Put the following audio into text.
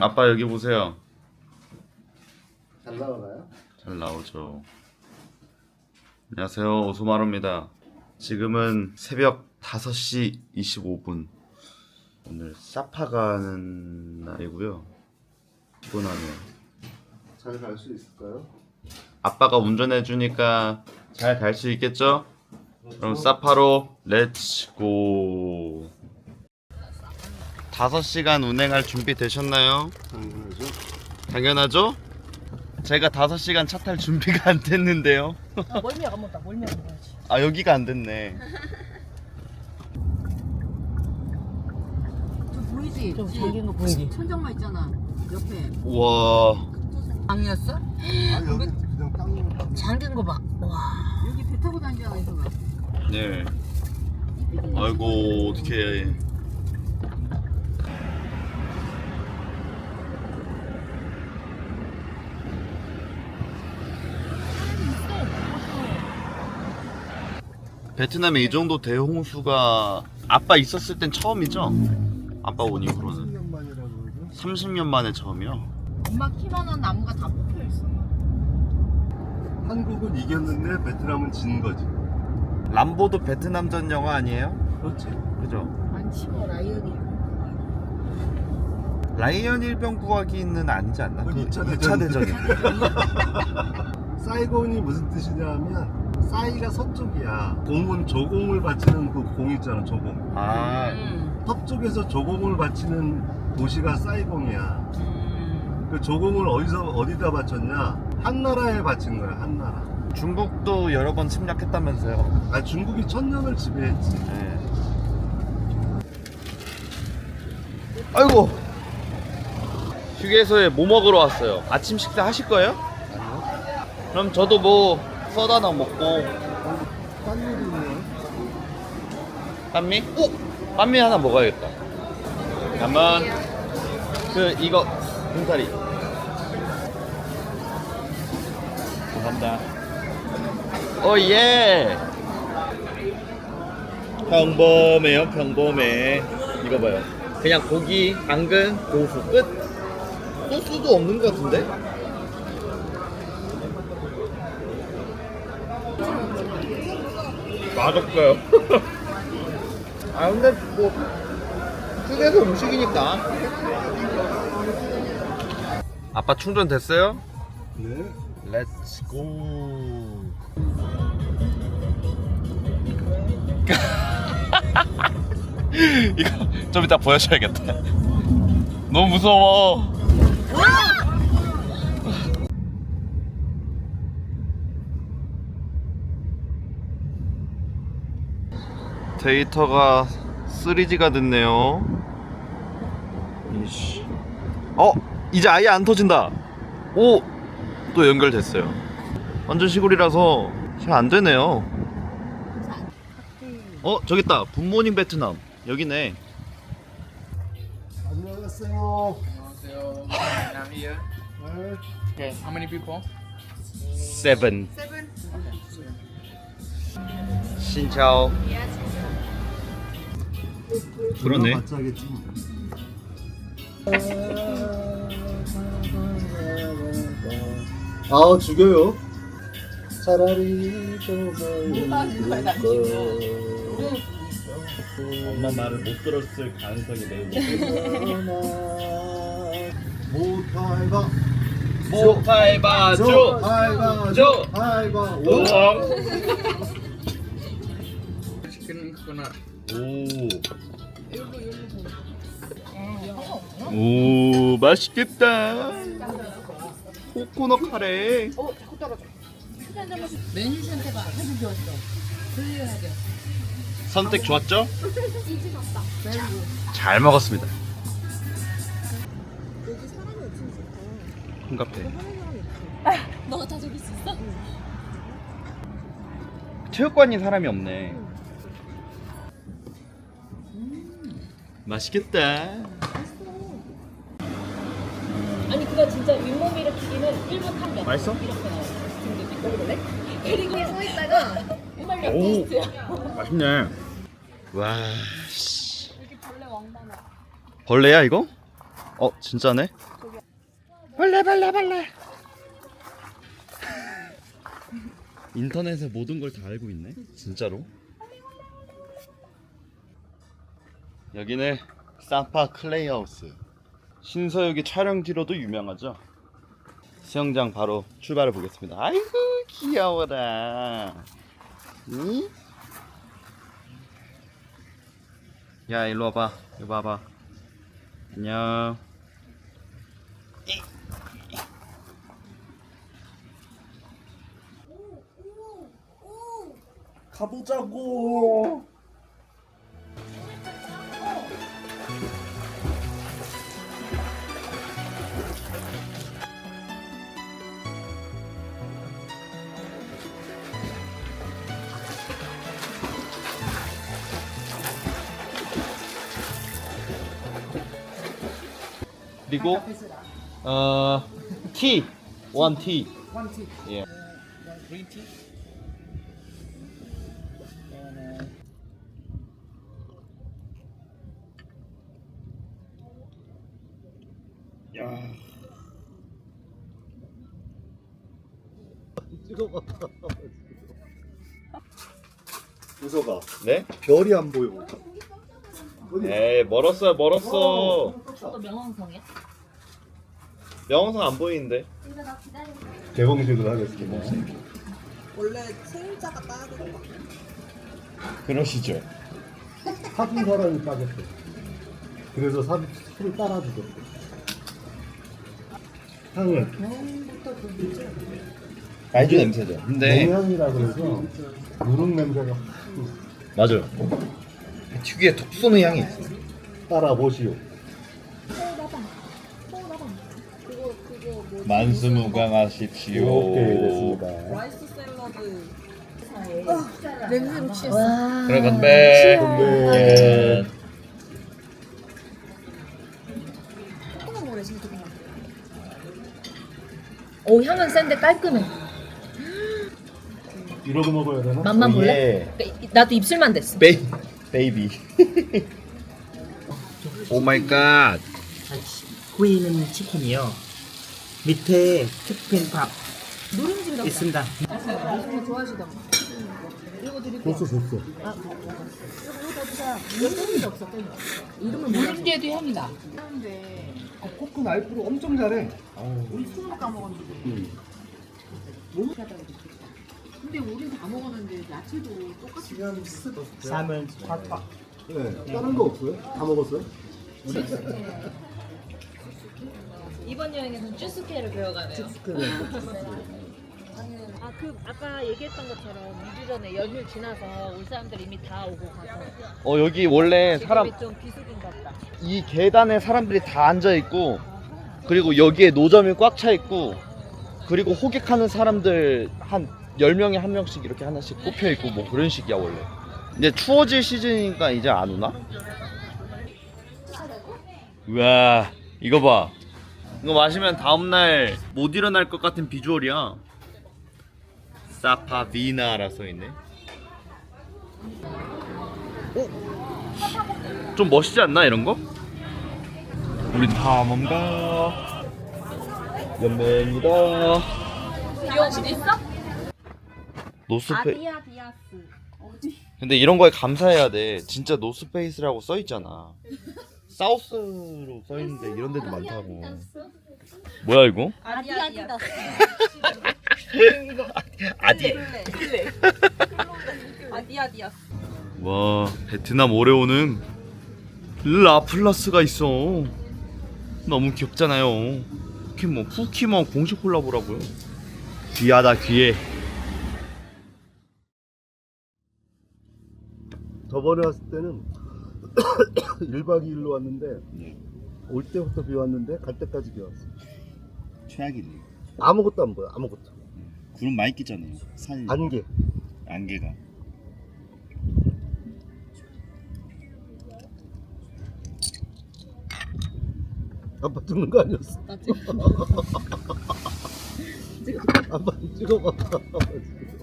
아빠 여기 보세요. 잘 나오나요? 잘 나오죠. 안녕하세요. 오소마루입니다. 지금은 새벽 5시 25분. 오늘 사파 가는 날이고요. 피곤하네요. 잘 갈 수 있을까요? 아빠가 운전해 주니까 잘 갈 수 있겠죠? 그럼 사파로 렛츠 고. 5시간 운행할 준비 되셨나요? 당연하죠. 당연하죠? 제가 5시간 차 탈 준비가 안 됐는데요. 아, 멀미약 안 먹다. 멀미약 먹어야지. 아 여기가 안 됐네. 저 보이지? 좀 잠긴 거 보이지? 천장만 있잖아. 옆에. 우와. 방이었어? 아 여기 그냥 땅 잠긴 거 봐. 와. 여기 배 타고 다니잖아, 이거 봐. 네. 아이고 어떻게 베트남에 이 정도 대홍수가 아빠 있었을 땐 처음이죠? 아빠 온 이후로는 10년 만이라고 그러죠. 30년 만에 처음이요? 엄마 키만한 나무가 다 뽑혀 있어. 한국은 이겼는데 베트남은 진 거지. 람보도 베트남전 영화 아니에요? 그렇지. 그죠? 안 치고 라이언이. 라이언 일병 구하기는 아니지 않나? 그건 그 이차 이차 대전. 대전인데 사이곤이 무슨 뜻이냐면 사이가 서쪽이야. 공은 조공을 바치는 그 공 있잖아, 조공. 아 음. 서쪽에서 조공을 바치는 도시가 사이공이야. 음. 그 조공을 어디서 어디다 바쳤냐? 한 나라에 바친 거야, 한 나라. 중국도 여러 번 침략했다면서요 아 중국이 천년을 지배했지. 네. 아이고 휴게소에 뭐 먹으러 왔어요? 아침 식사 하실 거예요? 아니요? 그럼 저도 뭐 썰 하나 먹고. 빤미? 오! 빤미 하나 먹어야겠다 그러면 그 이거 분사리 감사합니다 오예 평범해요 평범해 이거 봐요 그냥 고기 당근 고수 끝 소스도 없는 것 같은데? 맛없어요. 아 근데 뭐 휴게소 음식이니까. 아빠 충전 됐어요? 네. 렛츠 고 이거 좀 이따 보여줘야겠다. 너무 무서워 데이터가 3G가 됐네요. 이씨. 어 이제 아예 안 터진다. 오 또 연결됐어요. 완전 시골이라서 잘 안 되네요. 어 저기 있다. 굿모닝 베트남. 여기네. 안녕하세요. So I'm here. 네. Okay, how many people? 세븐 신차오 그러네. 아 죽여요. 차라리 엄마 말을 못 들었을 가능성이 매우 모타이바 모카이바 조타이바 조. 조타이바 Chicken coconut. 오. 오 맛있겠다 코코넛 카레 어, 자꾸 떨어져. 매니저한테 봐. 사진 좋았어. 돼. 선택 좋았죠? 잘 먹었습니다 홈카페 너가 다수 있어? 체육관이 사람이 없네 맛있겠다 아니 그거 진짜 윗몸 일으키기는 1분 한개 맛있어? 이렇게 나와 먹어볼래? 그리고 서 있다가 정말 몇 오. 테스트야 맛있네 와 씨. 여기 벌레 왕따나 벌레야 이거? 어 진짜네? 벌레 벌레 벌레 인터넷에 모든 걸 다 알고 있네 진짜로 여기는 사파 클레이하우스. 신서유기 촬영지로도 유명하죠? 수영장 바로 출발해 보겠습니다. 아이고 귀여워라. 응? 야 일로 와봐. 이리 와봐. 안녕. 가보자고 그리고 어 티, 원 티. 원 티. 예. Green tea. 야. 찍어봐. 우서가 네? 별이 안 보여. 어디? 에이 멀었어요 멀었어. 또 명왕성이야? 명성 안 보이는데. 개봉식을 하겠습니다. 원래 생자가 따야 되는 거. 그러시죠. 사준 사람이 따겠어. 그래서 사, 술을 따라주겠어. 향은 알주 냄새죠. 근데 농향이라 그래서 누룩 냄새가 맞아요. 특유의 톡 쏘는 향이 있어. 따라 보시오. 만수무강하십시오. 됐습니다. 라이스 샐러드. 냄새로 취했어. 그래 건배. 건배. 예. 오 향은 센데 깔끔해. 이러고 먹어야 되나? 맛만 볼래? 예. 그, 나도 입술만 됐어. 베이 베이비. 오 마이 갓. 구이는 치킨이요. 밑에 치킨밥 있습니다. 줬어 줬어. 누룽지에도 향이 나. 코크 나이프로 엄청 잘해. 쌈은 팍팍. 네. 다른 거 없어요? 다 먹었어요? 이번 여행에서는 쭈스케를 배워가네요. 아, 그 아까 얘기했던 것처럼 2주 전에 연휴 지나서 올 사람들 이미 다 오고 가서 어 여기 원래 사람 지금이 좀. 이 계단에 사람들이 다 앉아 있고 그리고 여기에 노점이 꽉 차 있고 그리고 호객하는 사람들 한 10명에 한 명씩 이렇게 하나씩 꼽혀 있고 뭐 그런 식이야 원래. 이제 추워질 시즌이니까 이제 안 오나? 우와 이거 봐. 이거 마시면 다음날 못 일어날 것 같은 비주얼이야. 사파비나라 써 있네. 어? 좀 멋있지 않나 이런 거? 우린 탐험가 연맹이다 귀여운 분 있어? 노스페 디아스. 근데 이런 거에 감사해야 돼 진짜 노스페이스라고 써 있잖아 사우스로 써 있는데 이런 데도 많다고 뭐야 이거? 아디아디다스. 아디 아디아디아스. 와 베트남 오레오는 라플라스가 있어 너무 귀엽잖아요 포켓몬 푸키몬 공식 콜라보라고요 귀하다 귀해 저번에 왔을 때는 1박 2일로 왔는데 올 때부터 비 왔는데 갈 때까지 비 왔어. 최악이네 아무것도 안 보여. 아무것도. 구름 많이 끼잖아요 산 안개. 안개가 아빠 찍는 거 아니었어? 나 지금 아빠 찍어봐. 아빠 찍어.